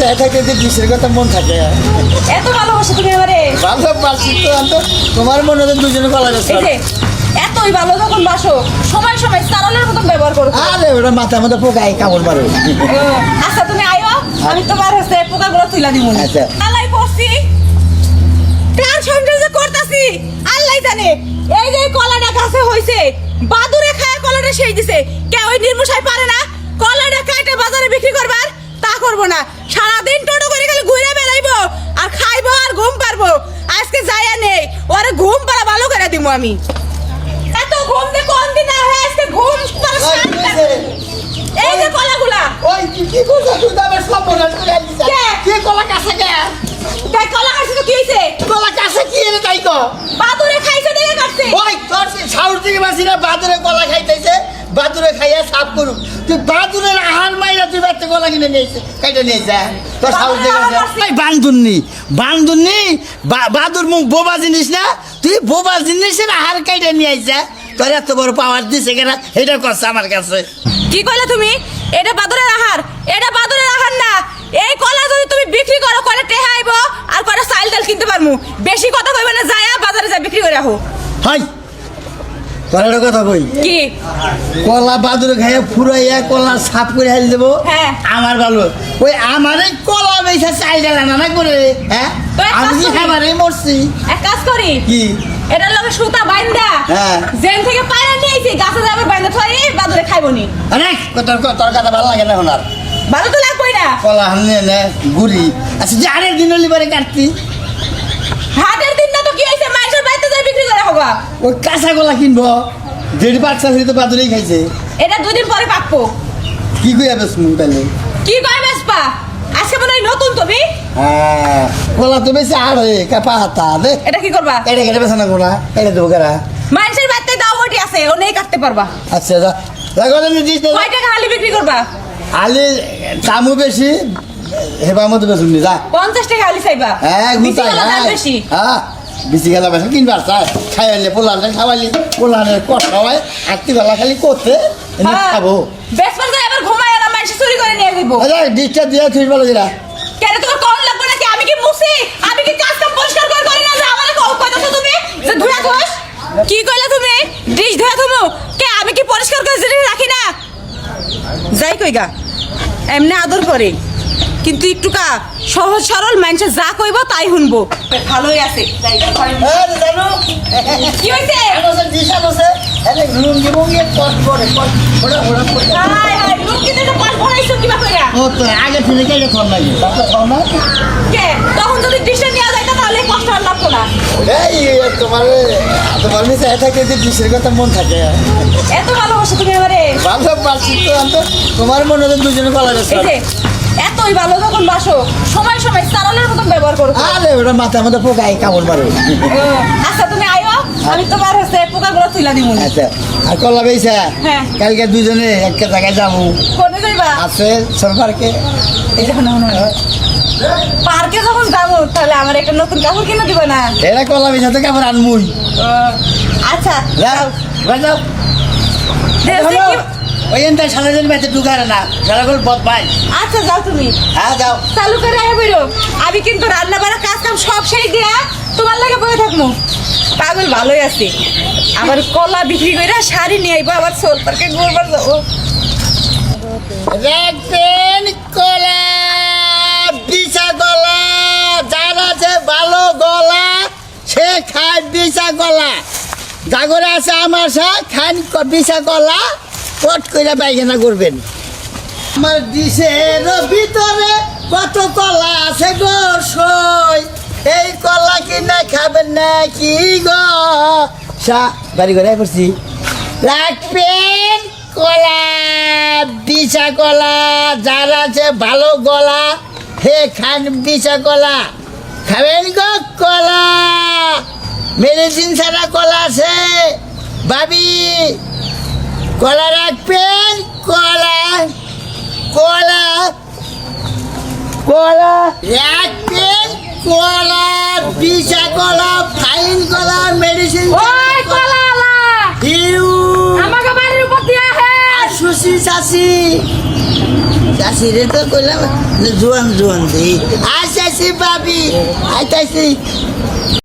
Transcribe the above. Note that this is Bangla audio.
চাই থাকে যে বিষের কথা মন থাকে। এত ভালোবাসো তুমি আমারে। তো আমি তো তোমার মনে দুজনে এতই ভালো যখন বাসো সময় সময় সারালের মতন ব্যবহার করো। আরে ওটা মাথার মধ্যে পোকাই কামড় মারো। আচ্ছা তুমি আয়ো আমি তোমার হচ্ছে পোকাগুলো তুইলা দিব আচ্ছা। পড়ছি। কার করতাছি আল্লাহ জানে। এই যে কলাটা গাছে হইছে বাদুরে খায় কলাটা সেই দিছে। কে ওই নির্মুষাই পারে না কলাটা কাটে বাজারে বিক্রি করবার তা করব না সারাদিন টোটো করে খালি ঘুরে বেড়াইবো আর খাইবো আর ঘুম পারব আজকে যাইয়া নেই ওরে ঘুম পারা ভালো করে দিব আমি। এত ঘুম দে কোন দিন না হয় আজকে ঘুম শান্তি। এই যে কলাগুলা। ওই কি কি করছ? তুই তো সব মনে করে কে? কলা কাছে কে তাই কলা কাটছে তো কি হইছে কলা কাছে কি এনে তাই কো? বাদুরে খাইছে দেখে কাটছে ওই তোর সাউর থেকে বাসি না বাদুরে কলা খাইতেছে বাদুরে খাইয়া সাফ করুক। তুই বাদুরের আহার মাইরা তুই বাচ্চা কলা কিনে নিয়েছে কাইটা নিয়েছে তোর সাউর থেকে বাদুরের আহার মারছে। বান্ধুননি বান্ধুননি বাদুর মুখ বোবা জিনিস না? তুই বোবা জিনিসের আহার কাইটা নিয়ে আইছা। তোর এত বড় পাওয়ার দিছে কেনা? এটা করছে আমার কাছে। কি কইলা তুমি? এটা বাদুরের আহার। এটা বাদুরের আহার না। এই কলা যদি তুমি বিক্রি করো করে টেহা আইব আর করে চাইল ডাল কিনতে পারমু? বেশি কথা কইবে না যায়া বাজারে যা বিক্রি করে রাখো হাই তোর একটা কথা কই? কি? কলা বাদুরে খাইয়া ফুরাইয়া কলা সাফ করে হাল দেবো। হ্যাঁ। আমার ভালো ওই আমারে কলা বেসা চাইডা রান্না না করে? হ্যাঁ? আমি করি। মরছি। এক কাজ করি। কি? এটার লগে সুতা বাইন্দা। হ্যাঁ। জেন থেকে পায়রা নিয়ে আইছি গাছে যাবে বাইন্দা থই বাদুরে খাইবো নি। আরে তোর তোর কথা ভালো লাগে না ওনার ভালো তো লাগবই না। কলা হামনে নে গুড়ি। আচ্ছা যে আরেক দিন হলি পরে কাটতি হাটের দিন না তো কি হইছে মানুষের বাড়িতে যা বিক্রি করে হবা? ওই কাঁচা কলা কিনবো। যেটি বাচ্চা ফিরে তো বাদুরেই খাইছে। এটা দুই দিন পরে পাকবো। কি কই আবে শুনুন তাহলে কি কয় বেসপা আজকে মনে হয় নতুন তুমি? হ্যাঁ কলা তো বেশি আর হয়ে কাপা হাতা দে। এটা কি করবা? এটা কেটে বেছে না কোনা এটা দেবো কেরা? মানুষের বাড়িতে দাও বটি আছে ও নেই কাটতে পারবা। আচ্ছা যা। লাগো না দিস কয় টাকা হালি বিক্রি করবা? আলি দামও বেশি হেবার মতো বেশুন যা। পঞ্চাশ টাকা হালি চাইবা। হ্যাঁ হ্যাঁ বেশি। হ্যাঁ। বেশি গেলা বেশি কিনবার চাই খাইলে পোলানে খাওয়ালি পোলানের কথা হয় আটটি বেলা খালি করতে এনে হ্যাঁ। খাব। বেসপার করে আবার ঘুমায় না মানুষ চুরি করে নিয়ে যাইবো। আরে ডিস্টার্ব দিয়ে তুই বলো যেটা কেন তোমার কম লাগবে নাকি? আমি কি মুছি আমি কি কাজ কাম পরিষ্কার করে করি না যে আমার কইতাছো তুমি? যে ধুয়া ধোস? কি কইলা তুমি? ডিশ ধুয়া তুমি কে আমি কি পরিষ্কার করে জিনিস রাখি না? যাই কইগা এমনি আদর করে। কিন্তু একটু কা সহজ সরল মানুষের যা কইব তাই শুনব। ভালোই আছে। কি হইছে? আগে থেকে কেটে লাগে? তখন যদি ডিশে নিয়ে যাইতা তাহলে কষ্ট আর লাগতো না। এই তোমার তোমার মিশে থাকে যে বিষের কথা মন থাকে? এত ভালোবাসো তুমি আমারে। ভালো বাসি তো আমি তো তোমার মনে হয় দুজনে কলা গেছে এই যে এতই ভালো? যখন বাসো সময় সময় সারালের মতন ব্যবহার করো। আরে ওটা মাথার মধ্যে পোকাই কামড় মারো। আচ্ছা তুমি আইও আমি তোমার হচ্ছে পোকাগুলো তুইলা দিব আচ্ছা আর কলা বেইছা? হ্যাঁ। কালকে দুজনে একটা জায়গায় যাব। কোনে যাইবা? আছে সরকারকে এই যখন পার্কে যখন যাব তাহলে আমার একটা নতুন কাপড় কিনে দিবে না? এরা কলা বেইছা তো কাপড় আনমুই। আচ্ছা যাও। যাও। ওই এনটা সারাদিন বেঁচে ঢুকারে না সারা করে বদ ভাই। আচ্ছা যাও তুমি। হ্যাঁ যাও। চালু করে আয় বেরো আমি কিন্তু রান্না বাড়া কাজ কাম সব সেই দিয়া তোমার লাগে বয়ে থাকব পাগল ভালোই আছে। আবার কলা বিক্রি করে শাড়ি নিয়ে আইবো আবার সোল পার্কে ঘুরবার যাব। রাখবেন কলা বিছা গলা যার আছে ভালো গলা সে খায় বিছা গলা জাগরে আছে আমার সা খান ক- বিছা গলা পট করে পায়খানা করবেন। আমার ডিশের ভিতরে কত কলা আছে গো সই। এই কলা কিনা খাবেন না কি গো? সা বাড়ি করে করছি। রাখবেন কলা বিছা কলা যার আছে ভালো গলা হে খান বিছা কলা। খাবেন গো কলা মেডিসিন ছাড়া কলা আছে। ভাবি কলা রাখবেন কলা কলা কলা রাখবেন কলা বিছা কলা ফাইন কলা মেডিসিন ওই কলালা হিউ আমাকে বাড়ির উপর দিয়া হে। আর সুশি শাসি চাষিরে তো কইলাম জোয়ান জোয়ান দিই আইসাইছি ভাবি আইতাইছি